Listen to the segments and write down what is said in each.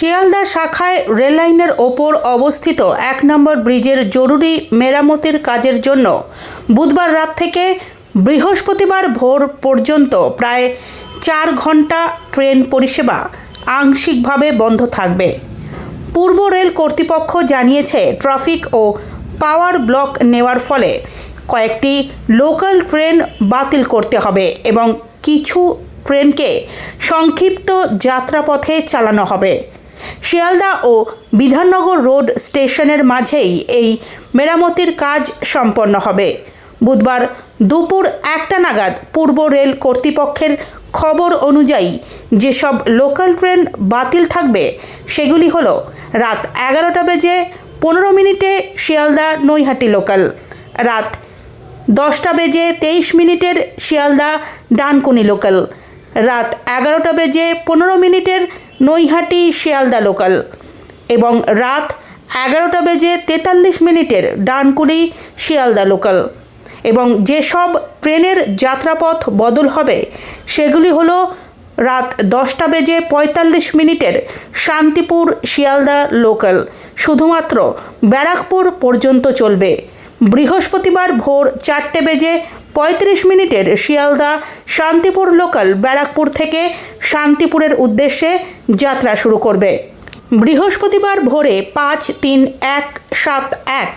শিয়ালদা শাখায় রেললাইনের ওপর অবস্থিত এক নম্বর ব্রিজের জরুরি মেরামতির কাজের জন্য বুধবার রাত থেকে বৃহস্পতিবার ভোর পর্যন্ত প্রায় চার ঘণ্টা ট্রেন পরিষেবা আংশিকভাবে বন্ধ থাকবে। পূর্ব রেল কর্তৃপক্ষ জানিয়েছে, ট্রাফিক ও পাওয়ার ব্লক নেওয়ার ফলে কয়েকটি লোকাল ট্রেন বাতিল করতে হবে এবং কিছু ট্রেনকে সংক্ষিপ্ত যাত্রাপথে চালানো হবে। শিয়ালদা ও বিধাননগর রোড স্টেশনের মাঝেই এই মেরামতির কাজ সম্পন্ন হবে। বুধবার দুপুর একটা নাগাদ পূর্ব রেল কর্তৃপক্ষের খবর অনুযায়ী যেসব লোকাল ট্রেন বাতিল থাকবে, সেগুলি হল রাত এগারোটা বেজে পনেরো মিনিটে শিয়ালদা নৈহাটি লোকাল, রাত দশটা বেজে তেইশ মিনিটের শিয়ালদা ডানকুনি লোকাল, রাত এগারোটা বেজে পনেরো মিনিটের নৈহাটি শিয়ালদা লোকাল এবং রাত এগারোটা বেজে তেতাল্লিশ মিনিটের ডানকুনি শিয়ালদা লোকাল এবং যেসব ট্রেনের যাত্রাপথ বদল হবে, সেগুলি হলো রাত দশটা বেজে পঁয়তাল্লিশ মিনিটের শান্তিপুর শিয়ালদা লোকাল শুধুমাত্র ব্যারাকপুর পর্যন্ত চলবে। বৃহস্পতিবার ভোর চারটে বেজে পঁয়ত্রিশ মিনিটের শিয়ালদা শান্তিপুর লোকাল ব্যারাকপুর থেকে শান্তিপুরের উদ্দেশ্যে যাত্রা শুরু করবে। বৃহস্পতিবার ভোরে পাঁচ তিন এক সাত এক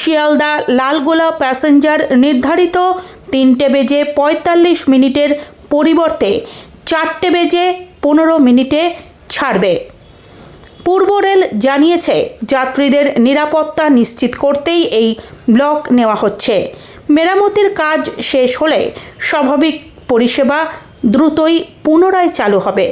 শিয়ালদা লালগোলা প্যাসেঞ্জার নির্ধারিত তিনটে বেজে পঁয়তাল্লিশ মিনিটের পরিবর্তে চারটে বেজে পনেরো মিনিটে ছাড়বে। পূর্ব রেল জানিয়েছে, যাত্রীদের নিরাপত্তা নিশ্চিত করতেই এই ব্লক নেওয়া হচ্ছে। মেরামতির কাজ শেষ হলে স্বাভাবিক পরিষেবা দ্রুতই পুনরায় চালু হবে।